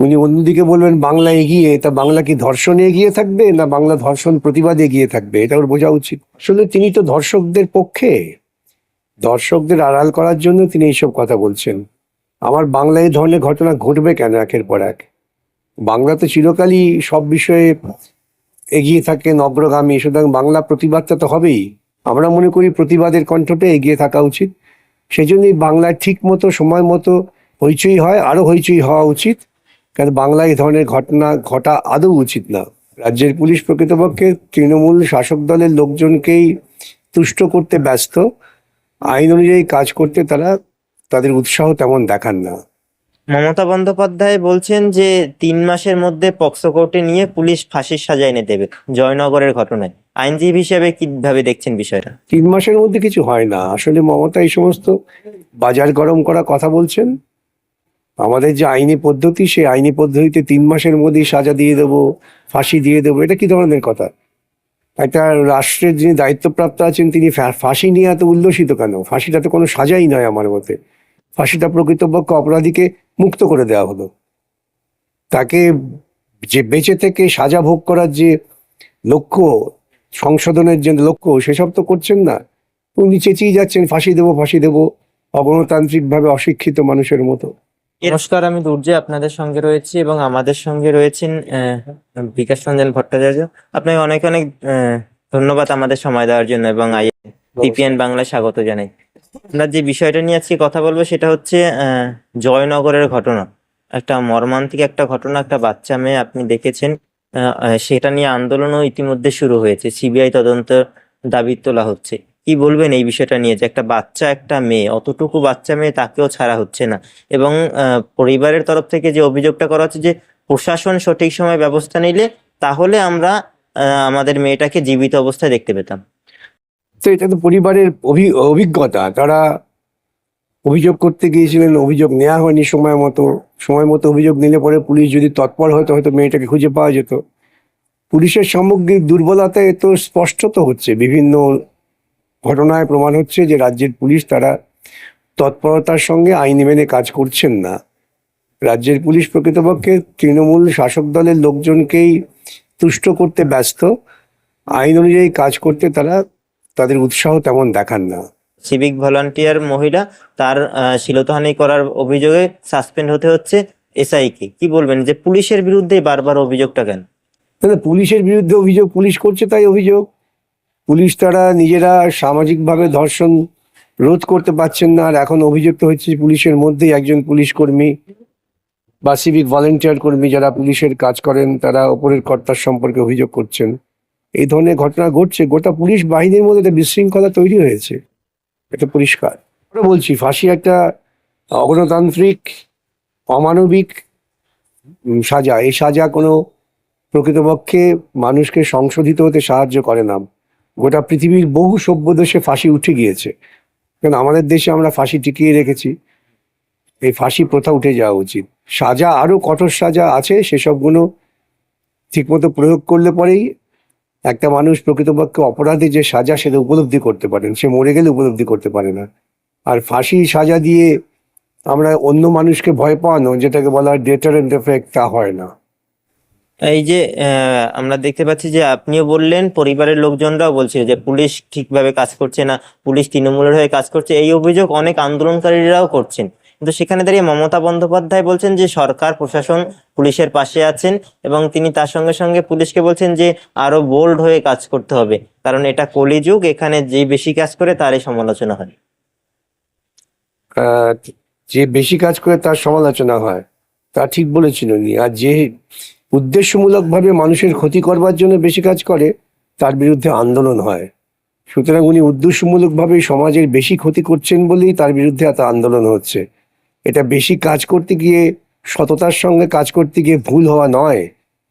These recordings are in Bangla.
উনি অন্যদিকে বলবেন, বাংলা এগিয়ে, তা বাংলা কি ধর্ষণে এগিয়ে থাকবে না বাংলা ধর্ষণ প্রতিবাদে এগিয়ে থাকবে? এটা ওর বোঝা উচিত। আসলে তিনি তো ধর্ষকদের পক্ষে। দর্শকদের আড়াল করার জন্য তিনি এইসব কথা বলছেন। আমার বাংলায় এই ধরনের ঘটনা ঘটবে কেন একের পর এক? বাংলা তো চিরকালই সব বিষয়ে এগিয়ে থাকেন, অগ্রগামী। সুতরাং বাংলা প্রতিবাদটা তো হবেই। আমরা মনে করি প্রতিবাদের কণ্ঠটা এগিয়ে থাকা উচিত। সেই জন্যই বাংলায় ঠিক মতো সময় মতো হইচই হয় আরও হইচই হওয়া উচিত। কারণ বাংলায় এই ধরনের ঘটনা ঘটা আদৌ উচিত না। রাজ্যের পুলিশ প্রকৃতপক্ষে তৃণমূল শাসক দলের লোকজনকেই তুষ্ট করতে ব্যস্ত। আইন অনুযায়ী কাজ করতে তারা তাদের উৎসাহ তেমন দেখান না। মমতা বন্দ্যোপাধ্যায় বলছেন যে তিন মাসের মধ্যে পক্সো কোর্টে নিয়ে পুলিশ ফাঁসির সাজা এনে দেবে জয়নগরের ঘটনায়। আইনজীবী হিসেবে কীভাবে দেখছেন বিষয়টা? তিন মাসের মধ্যে কিছু হয় না। আসলে মমতা এই সমস্ত বাজার গরম করা কথা বলছেন। আমাদের যে আইনি পদ্ধতি, সেই আইনি পদ্ধতিতে তিন মাসের মধ্যেই সাজা দিয়ে দেবো, ফাঁসি দিয়ে দেবো, এটা কি ধরনের কথা? একটা রাষ্ট্রের যিনি দায়িত্বপ্রাপ্ত আছেন, তিনি ফাঁসি নিয়ে এত উল্লসিত কেন? ফাঁসিটা তো কোনো সাজাই নয় আমার মতে। ফাঁসিটা প্রকৃতপক্ষ অপরাধীকে মুক্ত করে দেওয়া হলো। তাকে যে বেঁচে থেকে সাজা ভোগ করার যে লক্ষ্য, সংশোধনের যে লক্ষ্য, সেসব তো করছেন না। উনি চেঁচিয়ে যাচ্ছেন, ফাঁসি দেবো ফাঁসি দেবো, অগণতান্ত্রিকভাবে অশিক্ষিত মানুষের মতো। নমস্কার আমি দুর্জয় আপনাদের সঙ্গে রয়েছি এবং আমাদের সঙ্গে রয়েছেন বিকাশ রঞ্জন ভট্টাচার্য। আপনাকে অনেক অনেক ধন্যবাদ আমাদের সময় দেওয়ার জন্য এবং আই বাংলায় স্বাগত জানাই। আমরা যে বিষয়টা নিয়ে আজকে কথা বলব সেটা হচ্ছে আহ, জয়নগরের ঘটনা। একটা মর্মান্তিক একটা ঘটনা একটা বাচ্চা মেয়ে আপনি দেখেছেন সেটা নিয়ে আন্দোলনও ইতিমধ্যে শুরু হয়েছে। সিবিআই তদন্ত দাবি তোলা হচ্ছে। কি বলবেন এই বিষয়টা নিয়ে? যে একটা বাচ্চা, একটা মেয়ে, অতটুকু বাচ্চা মেয়ে তাকেও ছাড়া হচ্ছে না। এবং পরিবারের তরফ থেকে যে অভিযোগটা করা হচ্ছে যে প্রশাসন সঠিক সময় ব্যবস্থা নিলে তাহলে আমরা আমাদের মেয়েটাকে জীবিত অবস্থায় দেখতে পেতাম। তো এটা তো পরিবারের অভি- অভিজ্ঞতা। তারা অভিযোগ করতে গিয়েছিলেন, অভিযোগ নেওয়া হয়নি সময় মতো। সময় মতো অভিযোগ নিলে পরে পুলিশ যদি তৎপর হয়তো হয়তো মেয়েটাকে খুঁজে পাওয়া যেত। পুলিশের সামগ্রিক দুর্বলতা স্পষ্ট তো হচ্ছে বিভিন্ন ঘটনায় প্রমাণ হচ্ছে যে রাজ্যের পুলিশ তারা তৎপরতার সঙ্গে আইন মেনে কাজ করছেন না। রাজ্যের পুলিশ প্রকৃতপক্ষে তৃণমূল শাসক দলের লোকজনকেই তুষ্ট করতে ব্যস্ত। আইন অনুযায়ী কাজ করতে তারা তাদের উৎসাহ তেমন দেখান না। সিভিক ভলান্টিয়ার মহিলা তার শিলতহানি করার অভিযোগে সাসপেন্ড হতে হচ্ছে এসআই কে কি বলবেন যে পুলিশের বিরুদ্ধে বারবার অভিযোগটা কেন? তাহলে পুলিশের বিরুদ্ধে অভিযোগ পুলিশ করছে তাই অভিযোগ। পুলিশ তারা নিজেরা সামাজিকভাবে ধর্ষণ রোধ করতে পারছেন না, আর এখন অভিযুক্ত হচ্ছে পুলিশের মধ্যেই একজন পুলিশ কর্মী বা সিভিক ভলেন্টিয়ার কর্মী যারা পুলিশের কাজ করেন, তারা ওপরের কর্তার সম্পর্কে অভিযোগ করছেন। এই ধরনের ঘটনা ঘটছে, গোটা পুলিশ বাহিনীর মধ্যে একটা বিশৃঙ্খলা তৈরি হয়েছে। এটা পরিষ্কার। আমরা বলছি, ফাঁসি একটা অগণতান্ত্রিক, অমানবিক সাজা। এই সাজা কোনো প্রকৃতপক্ষে মানুষকে সংশোধিত হতে সাহায্য করে না। গোটা পৃথিবীর বহু সভ্য দেশে ফাঁসি উঠে গিয়েছে। কারণ আমাদের দেশে আমরা ফাঁসি টিকিয়ে রেখেছি। এই ফাঁসি প্রথা উঠে যাওয়া উচিত। সাজা, আরও কঠোর সাজা আছে, সেসবগুলো ঠিকমতো প্রয়োগ করলে পরেই একটা মানুষ প্রকৃতপক্ষে অপরাধে যে সাজা, সেটা উপলব্ধি করতে পারেন। সে মরে গেলে উপলব্ধি করতে পারে না। আর ফাঁসি সাজা দিয়ে আমরা অন্য মানুষকে ভয় পাওয়ানো, যেটাকে বলা হয় ডেটারেন্ট এফেক্ট তা হয় না। এই যে আমরা দেখতে পাচ্ছি যে আপনিও বললেন, পরিবারের লোকজনরাও বলছে যে পুলিশ ঠিকভাবে কাজ করছে না, পুলিশ তৃণমূলের হয়ে কাজ করছে। এই অভিযোগ অনেক আন্দোলনকারীরাও করছেন। কিন্তু সেখানে দাঁড়িয়ে মমতা বন্দ্যোপাধ্যায় বলছেন যে সরকার, প্রশাসন পুলিশের পাশে আছেন এবং তিনি তার সঙ্গে সঙ্গে পুলিশকে বলছেন যে আরও বোল্ড হয়ে কাজ করতে হবে। কারণ এটা কলিযুগ, এখানে যে বেশি কাজ করে তারই সমালোচনা হয়। যে বেশি কাজ করে তার সমালোচনা হয়, তা ঠিক বলেছিল আর যে উদ্দেশ্যমূলকভাবে মানুষের ক্ষতি করবার জন্য বেশি কাজ করে তার বিরুদ্ধে আন্দোলন হয়। সুতরাং উনি উদ্দেশ্যমূলকভাবে সমাজের বেশি ক্ষতি করছেন বলেই তার বিরুদ্ধে এত আন্দোলন হচ্ছে। এটা বেশি কাজ করতে গিয়ে সততার সঙ্গে কাজ করতে গিয়ে ভুল হওয়া নয়।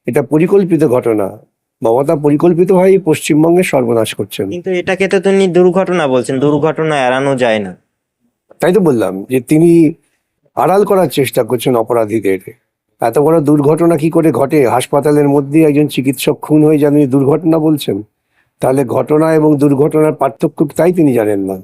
এটা পরিকল্পিত ঘটনা। মমতা পরিকল্পিতভাবেই পশ্চিমবঙ্গে সর্বনাশ করছেন। কিন্তু এটাকে তো তিনি দুর্ঘটনা বলছেন দুর্ঘটনা এড়ানো যায় না। তাই তো বললাম যে তিনি আড়াল করার চেষ্টা করছেন অপরাধীদের। এত বড় দুর্ঘটনা কি করে ঘটে? হাসপাতালের মধ্যে একজন চিকিৎসক খুন হয়ে যান দুর্ঘটনা বলছেন। তাহলে ঘটনা এবং দুর্ঘটনার পার্থক্য তাই তিনি জানেন না?